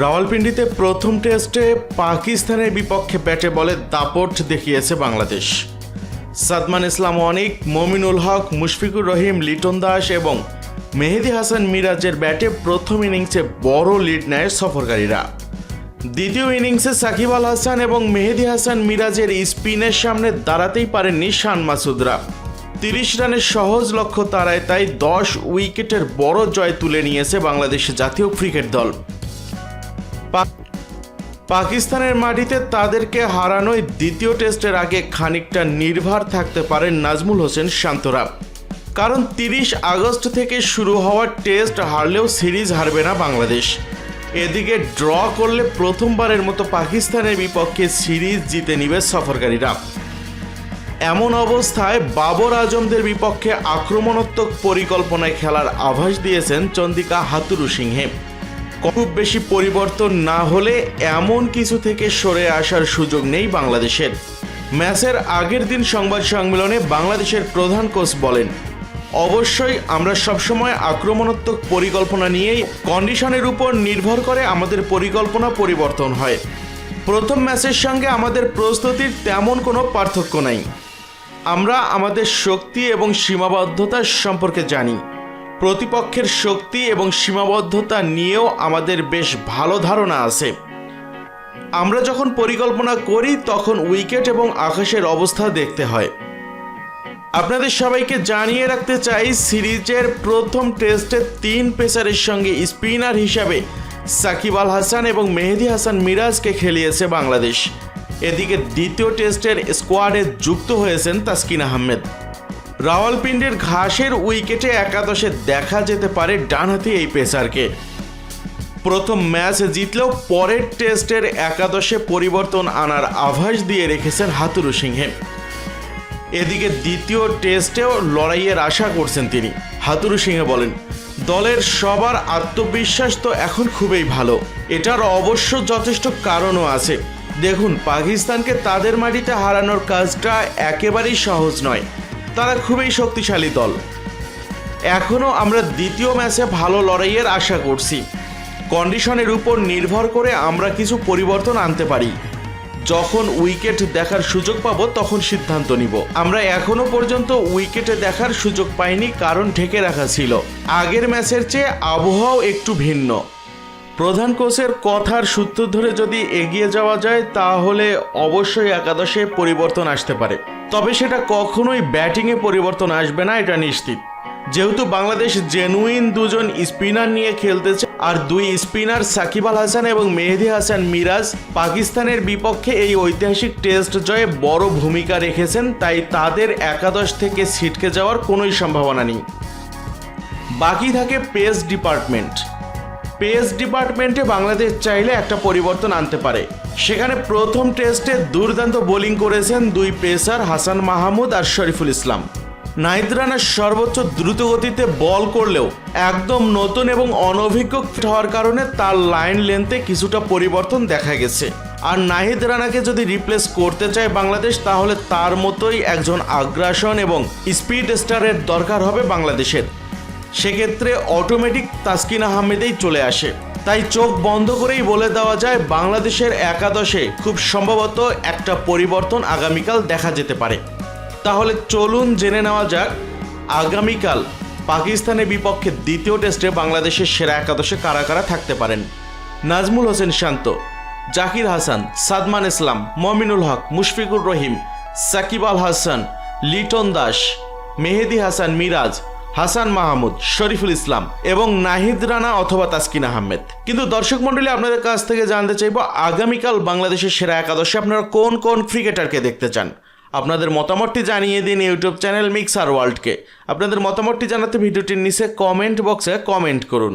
রাওয়ালপিন্ডিতে প্রথম টেস্টে পাকিস্তানের বিপক্ষে ব্যাটে বলে দাপট দেখিয়েছে বাংলাদেশ। সাদমান ইসলাম অনিক মমিনুল হক, মুশফিকুর রহিম, লিটন দাস এবং মেহেদি হাসান মিরাজের ব্যাটে প্রথম ইনিংসে বড় লিড নেয় সফরকারীরা। দ্বিতীয় ইনিংসে সাকিব আল হাসান এবং মেহেদি হাসান মিরাজের স্পিনের সামনে দাঁড়াতেই পারেননি শান মাসুদরা। তিরিশ রানের সহজ লক্ষ্য তারায় তাই দশ উইকেটের বড় জয় তুলে নিয়েছে বাংলাদেশ জাতীয় ক্রিকেট দল। পাকিস্তানের মাটিতে তাদেরকে হারানোয় দ্বিতীয় টেস্টের আগে খানিকটা নির্ভার থাকতে পারেন নাজমুল হোসেন শান্তরা। কারণ তিরিশ আগস্ট থেকে শুরু হওয়া টেস্ট হারলেও সিরিজ হারবে না বাংলাদেশ। এদিকে ড্র করলে প্রথমবারের মতো পাকিস্তানের বিপক্ষে সিরিজ জিতে নিবে সফরকারীরা। এমন অবস্থায় বাবর আজমদের বিপক্ষে আক্রমণাত্মক পরিকল্পনায় খেলার আভাস দিয়েছেন চন্দিকা হাতুরু সিংহে। খুব বেশি পরিবর্তন না হলে এমন কিছু থেকে সরে আসার সুযোগ নেই বাংলাদেশের। ম্যাচের আগের দিন সংবাদ সম্মেলনে বাংলাদেশের প্রধান কোচ বলেন, অবশ্যই আমরা সবসময় আক্রমণাত্মক পরিকল্পনা নিয়েই কন্ডিশনের উপর নির্ভর করে আমাদের পরিকল্পনা পরিবর্তন হয়। প্রথম ম্যাচের সঙ্গে আমাদের প্রস্তুতির তেমন কোনো পার্থক্য নাই। আমরা আমাদের শক্তি এবং সীমাবদ্ধতা সম্পর্কে জানি। প্রতিপক্ষের শক্তি এবং সীমাবদ্ধতা নিয়েও আমাদের বেশ ভালো ধারণা আছে। আমরা যখন পরিকল্পনা করি, তখন উইকেট এবং আকাশের অবস্থা দেখতে হয়। আপনাদের সবাইকে জানিয়ে রাখতে চাই, সিরিজের প্রথম টেস্টে তিন পেসারের সঙ্গে স্পিনার হিসাবে সাকিব আল হাসান এবং মেহেদি হাসান মিরাজকে খেলিয়েছে বাংলাদেশ। এদিকে দ্বিতীয় টেস্টের স্কোয়াডে যুক্ত হয়েছেন তাসকিন আহমেদ। রাওয়ালপিন্ডির ঘাসের উইকেটে একাদশে দেখা যেতে পারে ডানহাতি এই পেসারকে। প্রথম ম্যাচ জিতলেও পরের টেস্টের একাদশে পরিবর্তন আনার আভাস দিয়ে রেখেছেন হাতুরু সিংহে। এদিকে দ্বিতীয় টেস্টেও লড়াইয়ের আশা করছেন তিনি। হাতুরু সিংহে বলেন, দলের সবার আত্মবিশ্বাস তো এখন খুবই ভালো। এটার অবশ্য যথেষ্ট কারণও আছে। দেখুন, পাকিস্তানকে তাদের মাটিতে হারানোর কাজটা একেবারেই সহজ নয়। তারা খুবই শক্তিশালী দল। এখনও আমরা দ্বিতীয় ম্যাচে ভালো লড়াইয়ের আশা করছি। কন্ডিশনের উপর নির্ভর করে আমরা কিছু পরিবর্তন আনতে পারি। যখন উইকেট দেখার সুযোগ পাবো, তখন সিদ্ধান্ত নিব। আমরা এখনও পর্যন্ত উইকেটে দেখার সুযোগ পাইনি, কারণ ঢেকে রাখা ছিল। আগের ম্যাচের চেয়ে আবহাওয়াও একটু ভিন্ন। প্রধান কোচের কথার সূত্র ধরে যদি এগিয়ে যাওয়া যায়, তাহলে অবশ্যই একাদশে পরিবর্তন আসতে পারে। তবে সেটা কখনোই ব্যাটিংয়ে পরিবর্তন আসবে না, এটা নিশ্চিত। যেহেতু বাংলাদেশ জেনুইন দুজন স্পিনার নিয়ে খেলতেছে, আর দুই স্পিনার সাকিব আল হাসান এবং মেহেদি হাসান মিরাজ পাকিস্তানের বিপক্ষে এই ঐতিহাসিক টেস্ট জয়ে বড় ভূমিকা রেখেছেন, তাই তাদের একাদশ থেকে ছিটকে যাওয়ার কোনোই সম্ভাবনা নেই। বাকি থাকে পেস ডিপার্টমেন্ট পেস ডিপার্টমেন্টে বাংলাদেশ চাইলে একটা পরিবর্তন আনতে পারে। সেখানে প্রথম টেস্টে দুর্দান্ত বোলিং করেছেন দুই পেসার হাসান মাহমুদ আর শরীফুল ইসলাম। নাহিদ রানা সর্বোচ্চ দ্রুতগতিতে বল করলেও একদম নতুন এবং অনভিজ্ঞ হওয়ার কারণে তার লাইন লেন্থে কিছুটা পরিবর্তন দেখা গেছে। আর নাহিদ রানাকে যদি রিপ্লেস করতে চায় বাংলাদেশ, তাহলে তার মতোই একজন আগ্রাসন এবং স্পিড স্টারের দরকার হবে বাংলাদেশের। সেক্ষেত্রে অটোমেটিক তাসকিন আহমেদেই চলে আসে। তাই চোখ বন্ধ করেই বলে দেওয়া যায়, বাংলাদেশের একাদশে খুব সম্ভবত একটা পরিবর্তন আগামীকাল দেখা যেতে পারে। তাহলে চলুন জেনে নেওয়া যাক, আগামীকাল পাকিস্তানের বিপক্ষে দ্বিতীয় টেস্টে বাংলাদেশের সেরা একাদশে কারা কারা থাকতে পারেন? নাজমুল হোসেন শান্ত, জাকির হাসান, সাদমান ইসলাম, মমিনুল হক, মুশফিকুর রহিম, সাকিব আল হাসান, লিটন দাস, মেহেদি হাসান মিরাজ হাসান মাহমুদ, শরীফুল ইসলাম এবং নাহিদ রানা অথবা তাসকিন আহমেদ। কিন্তু দর্শক মন্ডলী আপনাদের কাছ থেকে জানতে চাইব আগামীকাল বাংলাদেশের সেরা একাদশে আপনারা কোন কোন ক্রিকেটারকে দেখতে চান? আপনাদের মতামতটি জানিয়ে দিন ইউটিউব চ্যানেল মিক্সার ওয়ার্ল্ডকে। আপনাদের মতামতটি জানাতে ভিডিওটির নিচে কমেন্ট বক্সে কমেন্ট করুন।